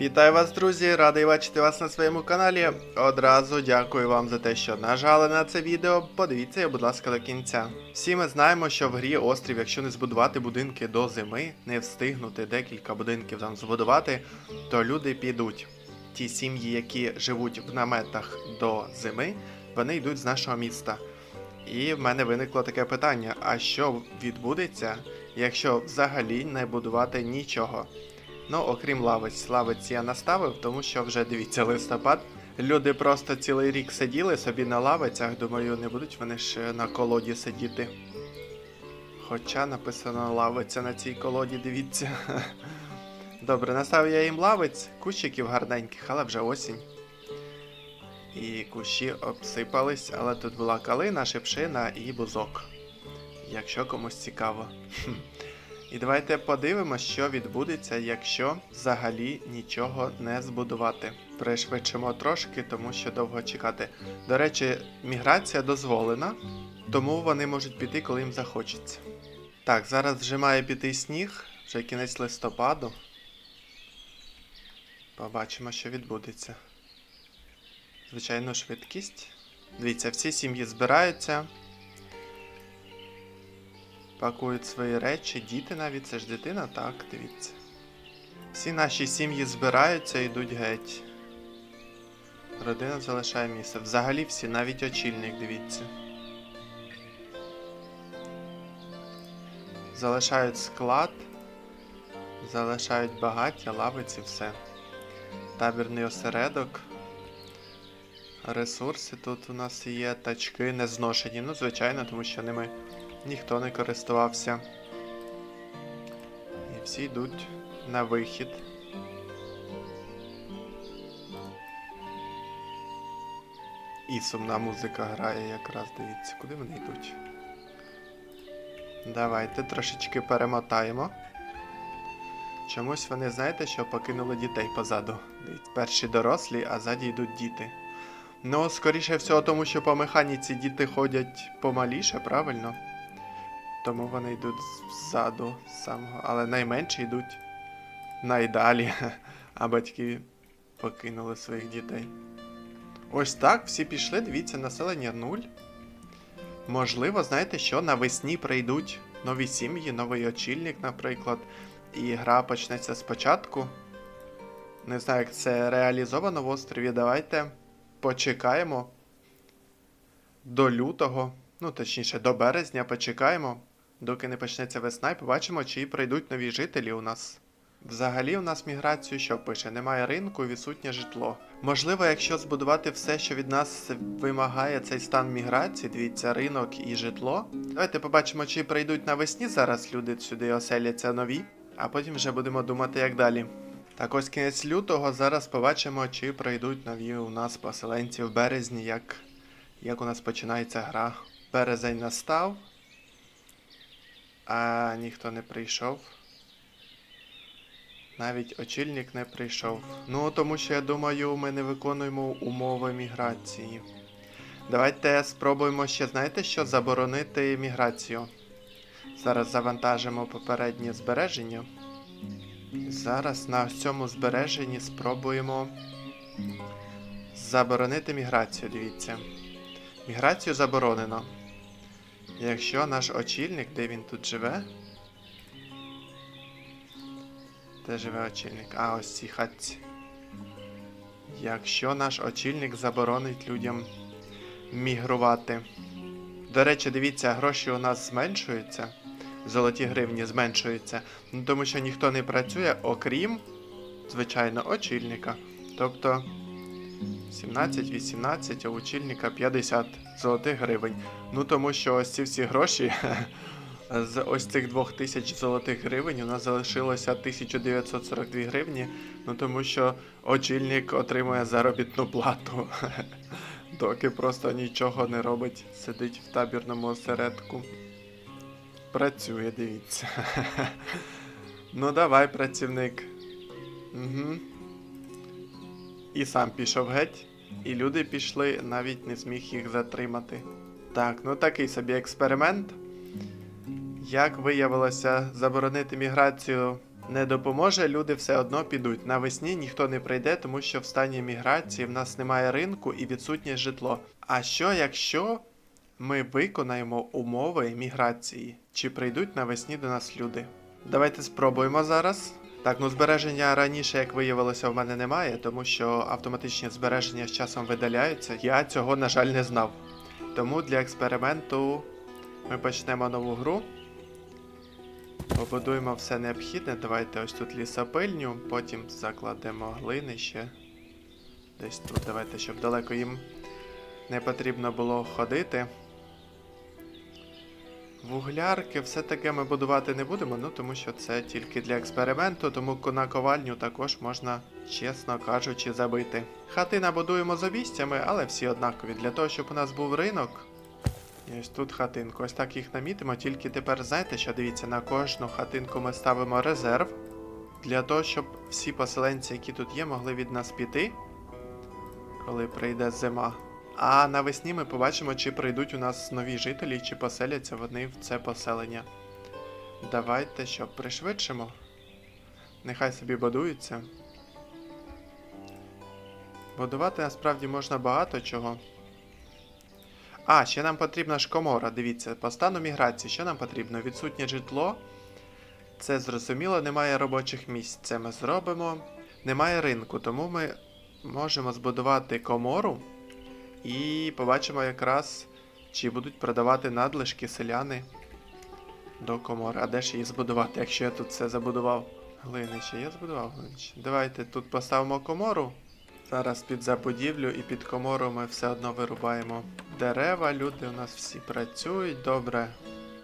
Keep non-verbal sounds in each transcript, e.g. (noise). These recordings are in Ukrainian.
Вітаю вас, друзі! Радий бачити вас на своєму каналі. Одразу дякую вам за те, що нажали на це відео. Подивіться його, будь ласка, до кінця. Всі ми знаємо, що в грі острів, якщо не збудувати будинки до зими, не встигнути декілька будинків там збудувати, то люди підуть. Ті сім'ї, які живуть в наметах до зими, вони йдуть з нашого міста. І в мене виникло таке питання: а що відбудеться, якщо взагалі не будувати нічого? Ну, окрім лавиць, лавиць я наставив, тому що вже дивіться листопад. Люди просто цілий рік сиділи собі на лавицях, думаю, не будуть вони ж на колоді сидіти. Хоча написано лавиця на цій колоді, дивіться. (laughs) Добре, наставив я їм лавиць, кущиків гарненьких, але вже осінь. І кущі обсипались, але тут була калина, шипшина і бузок. Якщо комусь цікаво. (laughs) І давайте подивимося, що відбудеться, якщо взагалі нічого не збудувати. Пришвидшимо трошки, тому що довго чекати. До речі, міграція дозволена, тому вони можуть піти, коли їм захочеться. Так, зараз вже має піти сніг, вже кінець листопаду. Побачимо, що відбудеться. Звичайно, швидкість. Дивіться, всі сім'ї збираються. Пакують свої речі, діти навіть, це ж дитина, так, дивіться. Всі наші сім'ї збираються і йдуть геть. Родина залишає місце. Взагалі всі, навіть очільник, дивіться. Залишають склад, залишають багаття, лавиці, все. Табірний осередок. Ресурси тут у нас є, тачки не зношені. Ну, звичайно, тому що ними ніхто не користувався. І всі йдуть на вихід. І сумна музика грає якраз, дивіться, куди вони йдуть. Давайте трошечки перемотаємо. Чомусь вони, знаєте, що покинули дітей позаду. Дивіться, перші дорослі, а ззаді йдуть діти. Ну, скоріше всього, тому що по механіці діти ходять помаліше, правильно? Тому вони йдуть ззаду самого, але найменші йдуть найдалі, (laughs) а батьки покинули своїх дітей. Ось так, всі пішли, дивіться, населення нуль. Можливо, знаєте що, навесні прийдуть нові сім'ї, новий очільник, наприклад, і гра почнеться спочатку. Не знаю, як це реалізовано в острові. Давайте почекаємо до лютого, ну точніше, до березня почекаємо, доки не почнеться весна, і побачимо, чи прийдуть нові жителі у нас. Взагалі у нас міграцію що пише? Немає ринку, відсутнє житло. Можливо, якщо збудувати все, що від нас вимагає цей стан міграції, дивіться, ринок і житло. Давайте побачимо, чи прийдуть навесні зараз люди сюди оселяться нові, а потім вже будемо думати, як далі. Так ось кінець лютого, зараз побачимо, чи прийдуть нові у нас поселенці в березні, як, як у нас починається гра. Березень настав, а ніхто не прийшов. Навіть очільник не прийшов. Ну, тому що я думаю, ми не виконуємо умови міграції. Давайте спробуємо ще, знаєте що, заборонити міграцію. Зараз завантажимо попереднє збереження. Зараз на цьому збереженні спробуємо заборонити міграцію, дивіться. Міграцію заборонено. Якщо наш очільник, де він тут живе? Де живе очільник? А, ось цій хатці. Якщо наш очільник заборонить людям мігрувати. До речі, дивіться, гроші у нас зменшуються. Золоті гривні зменшуються. Ну, тому що ніхто не працює, окрім, звичайно, очільника. Тобто 17-18, а у очільника 50 золотих гривень. Ну тому що ось ці всі гроші з ось цих 2000 золотих гривень у нас залишилося 1942 гривні. Ну тому що очільник отримує заробітну плату. (laughs) Доки просто нічого не робить, сидить в табірному осередку. Працює, дивіться. (laughs) ну давай, працівник. Угу. І сам пішов геть, і люди пішли, навіть не зміг їх затримати. Так, ну такий собі експеримент. Як виявилося, заборонити міграцію не допоможе, люди все одно підуть. Навесні ніхто не прийде, тому що в стані міграції в нас немає ринку і відсутнє житло. А що якщо ми виконаємо умови міграції? Чи прийдуть навесні до нас люди? Давайте спробуємо зараз. Так, ну збереження раніше, як виявилося, в мене немає, тому що автоматичні збереження з часом видаляються. Я цього, на жаль, не знав. Тому для експерименту ми почнемо нову гру. Побудуємо все необхідне. Давайте ось тут лісопильню, потім закладемо глинище. Десь тут давайте, щоб далеко їм не потрібно було ходити. Вуглярки, все таке ми будувати не будемо, ну тому що це тільки для експерименту, тому ко- на ковальню також можна, чесно кажучи, забити. Хати набудуємо з обістями, але всі однакові. Для того, щоб у нас був ринок. Ось тут хатинку. Ось так їх намітимо, тільки тепер знаєте, що дивіться, на кожну хатинку ми ставимо резерв. Для того, щоб всі поселенці, які тут є, могли від нас піти, коли прийде зима. А навесні ми побачимо, чи прийдуть у нас нові жителі, чи поселяться вони в це поселення. Давайте що, пришвидшимо. Нехай собі будуються. Будувати насправді можна багато чого. А, ще нам потрібна ж комора. Дивіться, по стану міграції, що нам потрібно? Відсутнє житло. Це зрозуміло, немає робочих місць. Це ми зробимо. Немає ринку, тому ми можемо збудувати комору і побачимо якраз, чи будуть продавати надлишки селяни до комори. А де ж її збудувати, якщо я тут все забудував? Глинище, я збудував глинище. Давайте тут поставимо комору. Зараз під забудівлю і під комору ми все одно вирубаємо дерева. Люди у нас всі працюють добре.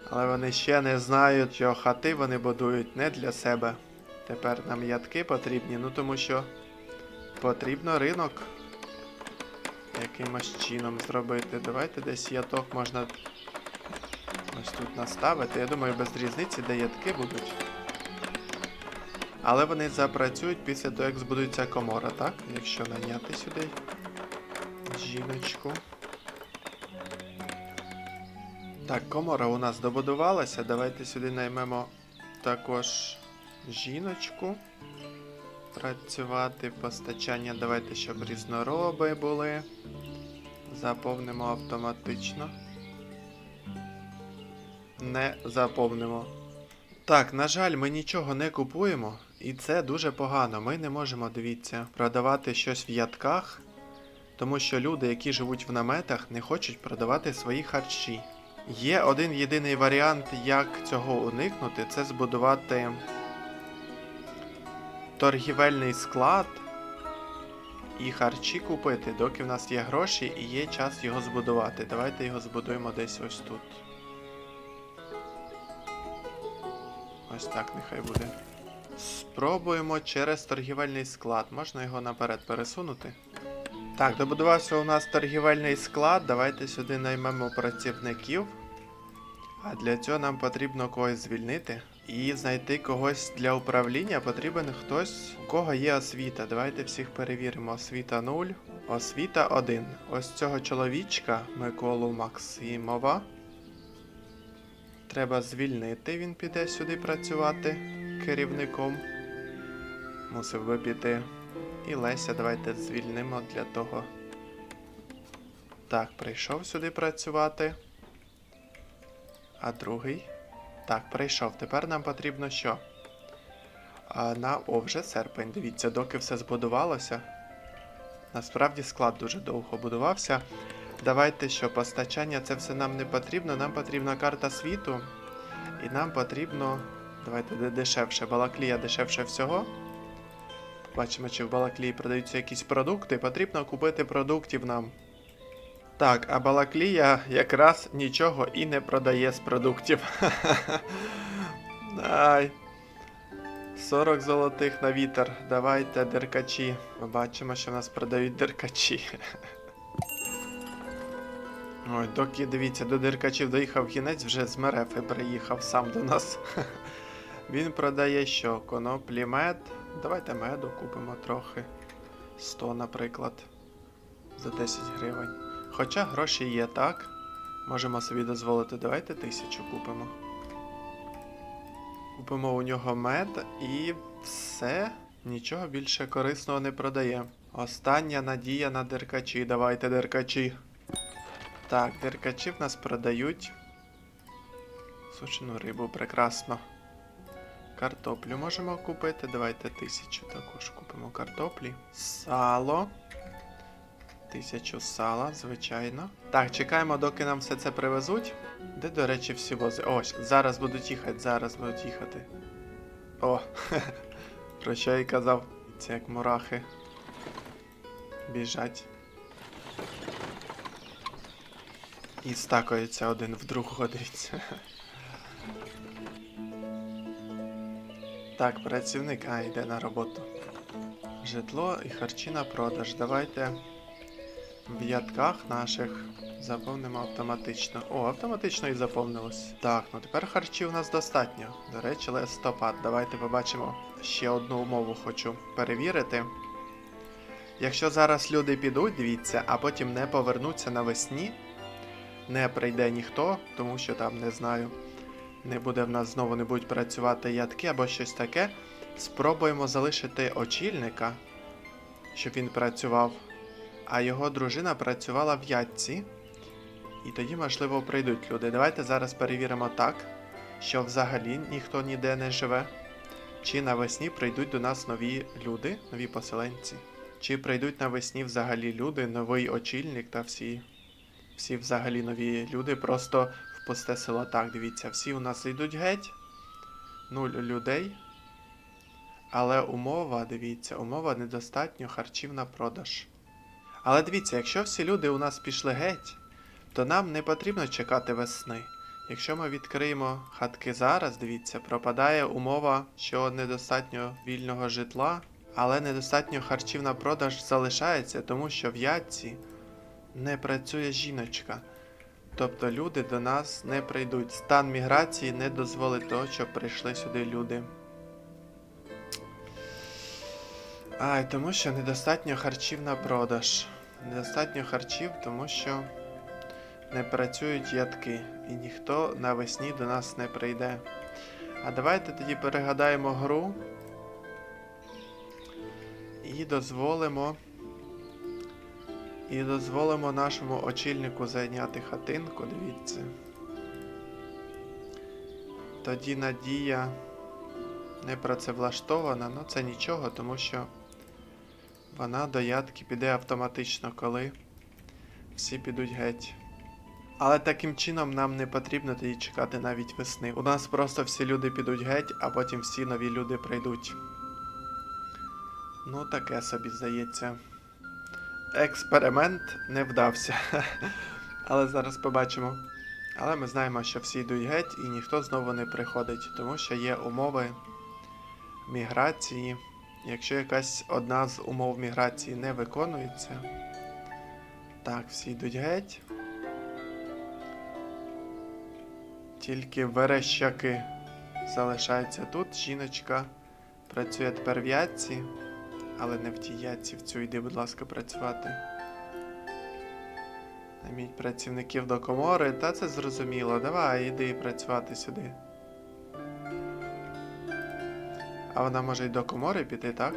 Але вони ще не знають, що хати вони будують не для себе. Тепер нам ядки потрібні, ну тому що потрібно ринок якимось чином зробити. Давайте десь яток можна ось тут наставити. Я думаю, без різниці, де ядки будуть. Але вони запрацюють після того, як збудується комора, так? Якщо наняти сюди жіночку. Так, комора у нас добудувалася. Давайте сюди наймемо також жіночку. Працювати постачання. Давайте, щоб різнороби були. Заповнимо автоматично. Не заповнимо. Так, на жаль, ми нічого не купуємо, і це дуже погано. Ми не можемо, дивіться, продавати щось в ядках, тому що люди, які живуть в наметах, не хочуть продавати свої харчі. Є один єдиний варіант, як цього уникнути, це збудувати торгівельний склад і харчі купити, доки в нас є гроші і є час його збудувати. Давайте його збудуємо десь ось тут. Ось так нехай буде. Спробуємо через торгівельний склад. Можна його наперед пересунути. Так, добудувався у нас торгівельний склад. Давайте сюди наймемо працівників. А для цього нам потрібно когось звільнити. І знайти когось для управління потрібен хтось, у кого є освіта. Давайте всіх перевіримо. Освіта 0, освіта 1. Ось цього чоловічка Миколу Максимова. Треба звільнити, він піде сюди працювати керівником. Мусив би піти. І Леся, давайте звільнимо для того. Так, прийшов сюди працювати. А другий. Так, прийшов. Тепер нам потрібно що? А, на О, вже серпень. Дивіться, доки все збудувалося. Насправді склад дуже довго будувався. Давайте що, постачання це все нам не потрібно. Нам потрібна карта світу. І нам потрібно. Давайте дешевше. Балаклія дешевше всього. Бачимо, чи в Балаклії продаються якісь продукти. Потрібно купити продуктів нам. Так, а Балаклія якраз нічого і не продає з продуктів. (laughs) Ай. 40 золотих на вітер. Давайте деркачі. Ми бачимо, що в нас продають деркачі. (laughs) Ой, доки дивіться, до деркачів доїхав кінець, вже з Мерефи приїхав сам до нас. (laughs) Він продає що? Коноплі мед. Давайте меду купимо трохи. 100, наприклад. За 10 гривень. Хоча гроші є, так? Можемо собі дозволити. Давайте тисячу купимо. Купимо у нього мед і все. Нічого більше корисного не продає. Остання надія на деркачі. Давайте деркачі. Так, деркачі в нас продають. Сушену рибу, прекрасно. Картоплю можемо купити. Давайте тисячу також купимо картоплі. Сало. Тисячу сала, звичайно. Так, чекаємо, доки нам все це привезуть. Де, до речі, всі вози. Ось, зараз будуть їхати, зараз будуть їхати. О, (laughs) про що я й казав. Це як мурахи. Біжать. І стакаються один в другого, (laughs) дивіться. Так, працівник, а, йде на роботу. Житло і харчі на продаж. Давайте в ядках наших заповнимо автоматично. О, автоматично і заповнилось. Так, ну тепер харчів у нас достатньо. До речі, листопад. Давайте побачимо. Ще одну умову хочу перевірити. Якщо зараз люди підуть, дивіться, а потім не повернуться навесні, не прийде ніхто, тому що там не знаю. Не буде в нас знову не будуть працювати ядки або щось таке. Спробуємо залишити очільника, щоб він працював, а його дружина працювала в ядці. І тоді, можливо, прийдуть люди. Давайте зараз перевіримо так, що взагалі ніхто ніде не живе. Чи навесні прийдуть до нас нові люди, нові поселенці. Чи прийдуть навесні взагалі люди, новий очільник та всі, всі взагалі нові люди, просто в пусте село. Так, дивіться, всі у нас йдуть геть. Нуль людей. Але умова, дивіться, умова недостатньо харчів на продаж. Але дивіться, якщо всі люди у нас пішли геть, то нам не потрібно чекати весни. Якщо ми відкриємо хатки зараз, дивіться, пропадає умова, що недостатньо вільного житла, але недостатньо харчів на продаж залишається, тому що в ядці не працює жіночка. Тобто люди до нас не прийдуть. Стан міграції не дозволить того, щоб прийшли сюди люди. Ай, тому що недостатньо харчів на продаж. Недостатньо харчів, тому що не працюють ядки, і ніхто навесні до нас не прийде. А давайте тоді перегадаємо гру і дозволимо. І дозволимо нашому очільнику зайняти хатинку, дивіться. Тоді надія не працевлаштована, ну це нічого, тому що вона до ядки піде автоматично, коли всі підуть геть. Але таким чином нам не потрібно тоді чекати навіть весни. У нас просто всі люди підуть геть, а потім всі нові люди прийдуть. Ну, таке собі здається. Експеримент не вдався. (laughs) Але зараз побачимо. Але ми знаємо, що всі йдуть геть і ніхто знову не приходить, тому що є умови міграції. Якщо якась одна з умов міграції не виконується. Так, всі йдуть геть. Тільки верещаки залишаються тут. Жіночка працює тепер в ядці, але не в тій ядці, в цю йди, будь ласка, працювати. Найміть працівників до комори, та це зрозуміло. Давай, іди працювати сюди. А вона може й до комори піти, так?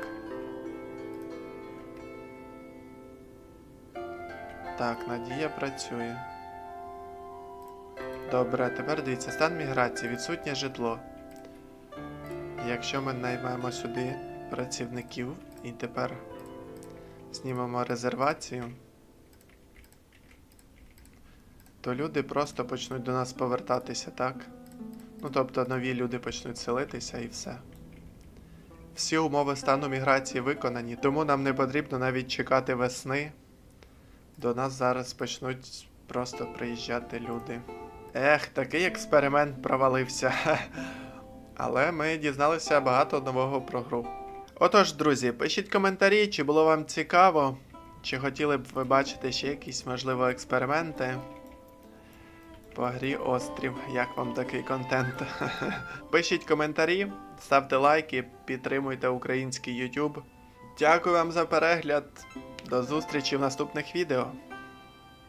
Так, Надія працює. Добре, тепер дивіться, стан міграції, відсутнє житло. Якщо ми наймемо сюди працівників і тепер знімемо резервацію, то люди просто почнуть до нас повертатися, так? Ну тобто нові люди почнуть селитися і все. Всі умови стану міграції виконані, тому нам не потрібно навіть чекати весни. До нас зараз почнуть просто приїжджати люди. Ех, такий експеримент провалився. (laughs) Але ми дізналися багато нового про гру. Отож, друзі, пишіть коментарі, чи було вам цікаво, чи хотіли б ви бачити ще якісь, можливо, експерименти по грі Острів. Як вам такий контент? (laughs) Пишіть коментарі, ставте лайки, підтримуйте український YouTube. Дякую вам за перегляд. До зустрічі в наступних відео.